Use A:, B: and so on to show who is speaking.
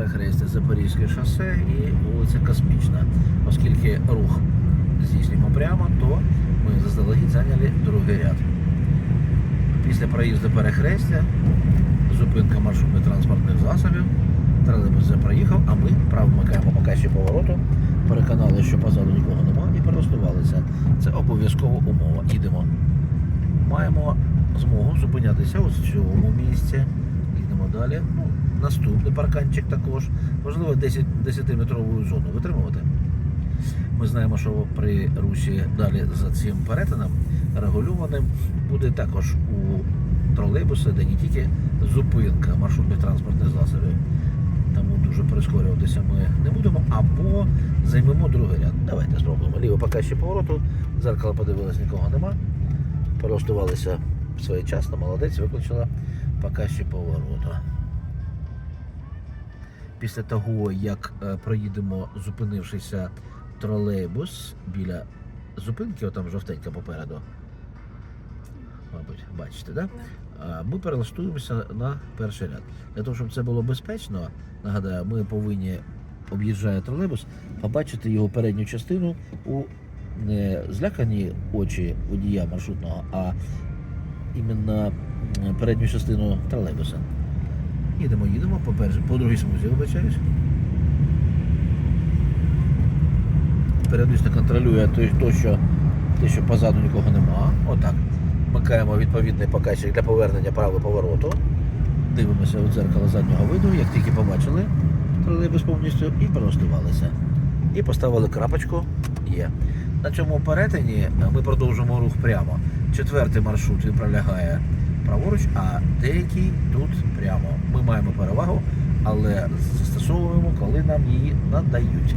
A: перехрестя Запорізьке шосе і вулиця Космічна. Оскільки рух здійснюємо прямо, то ми заздалегідь зайняли другий ряд. Після проїзду перехрестя, зупинка маршрутних транспортних засобів, тролейбус вже проїхав, а ми право вмикаємо покажчі повороту, переконали, що позаду нікого немає і перелаштувалися. Це обов'язкова умова. Ідемо. Маємо змогу зупинятися ось в цьому місці. Далі. Наступний парканчик також. Можливо, 10 10-метрову зону витримувати. Ми знаємо, що при русі далі за цим перетином регульованим буде також у тролейбуса, де не тільки зупинка маршрутних транспортних засобів. Тому дуже прискорюватися ми не будемо, або займемо другий ряд. Давайте спробуємо. Ліво поки ще повороту, зеркало подивилось, нікого нема. Перелаштувалися своєчасно, молодець, виключила поки ще повороту. Після того, як е, проїдемо, зупинившися тролейбус біля зупинки, отам жовтенька попереду. Мабуть, бачите, да? Ми перелаштуємося на перший ряд. Для того, щоб це було безпечно, нагадаю, ми повинні, об'їжджає тролейбус, побачити його передню частину у не злякані очі водія маршрутного, а іменно передню частину тролейбуса. Їдемо, їдемо по, першій- по другій смузі, вибачаюсь. Періодично контролює те, що, те, що позаду нікого нема. Отак. Вмикаємо відповідний показчик для повернення правого повороту. Дивимося у дзеркало заднього виду, як тільки побачили тролейбус повністю і прилаштувалися. І поставили крапочку є. На цьому перетині ми продовжуємо рух прямо. Четвертий маршрут він пролягає праворуч, а деякий тут прямо. Ми маємо перевагу, але застосовуємо, коли нам її надають.